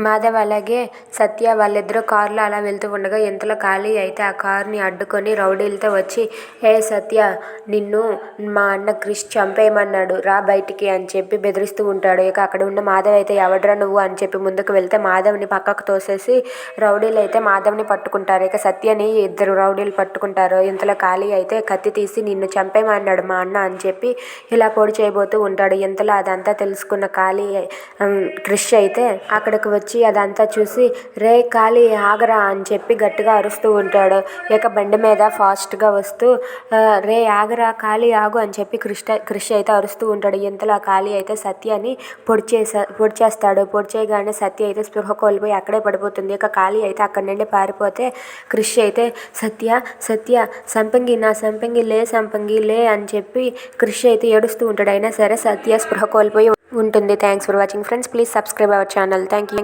మాధవ్ అలాగే సత్య వాళ్ళిద్దరూ కారులో అలా వెళ్తూ ఉండగా ఇంతలో ఖాళీ అయితే ఆ కారుని అడ్డుకొని రౌడీలతో వచ్చి ఏ సత్య నిన్ను మా అన్న క్రిష్ చంపేయమన్నాడు రా బయటికి అని చెప్పి బెదిరిస్తూ ఉంటాడు. ఇక అక్కడ ఉన్న మాధవ్ అయితే ఎవడ్రా నువ్వు అని చెప్పి ముందుకు వెళ్తే మాధవ్ని పక్కకు తోసేసి రౌడీలు అయితే మాధవ్ని పట్టుకుంటారు. ఇక సత్యని ఇద్దరు రౌడీలు పట్టుకుంటారు. ఇంతలో ఖాళీ అయితే కత్తి తీసి నిన్ను చంపేయమన్నాడు మా అన్న అని చెప్పి ఇలా పొడి చేయబోతూ ఉంటాడు. ఇంతలో అదంతా తెలుసుకున్న ఖాళీ క్రిష్ అయితే అక్కడికి వచ్చి అదంతా చూసి రే ఖాళీ ఆగరా అని చెప్పి గట్టిగా అరుస్తూ ఉంటాడు. ఇక బండి మీద ఫాస్ట్గా వస్తూ రే ఆగ ఆగురా ఖాళీ ఆగు అని చెప్పి కృష్ణ కృష్ణ అయితే అరుస్తూ ఉంటాడు. ఇంతలో ఆ ఖాళీ అయితే సత్యని పొడి చేసా పొడి చేస్తాడు. సత్య అయితే స్పృహ కోల్పోయి అక్కడే పడిపోతుంది. ఇక ఖాళీ అయితే అక్కడి నుండి పారిపోతే కృషి అయితే సత్య సత్య సంపంగి నా సంపంగి లే సంపంగి లే అని చెప్పి కృషి అయితే ఏడుస్తూ ఉంటాడు. అయినా సరే సత్య స్పృహ కోల్పోయి ఉంటుంది. Thanks for watching friends please subscribe our channel thank you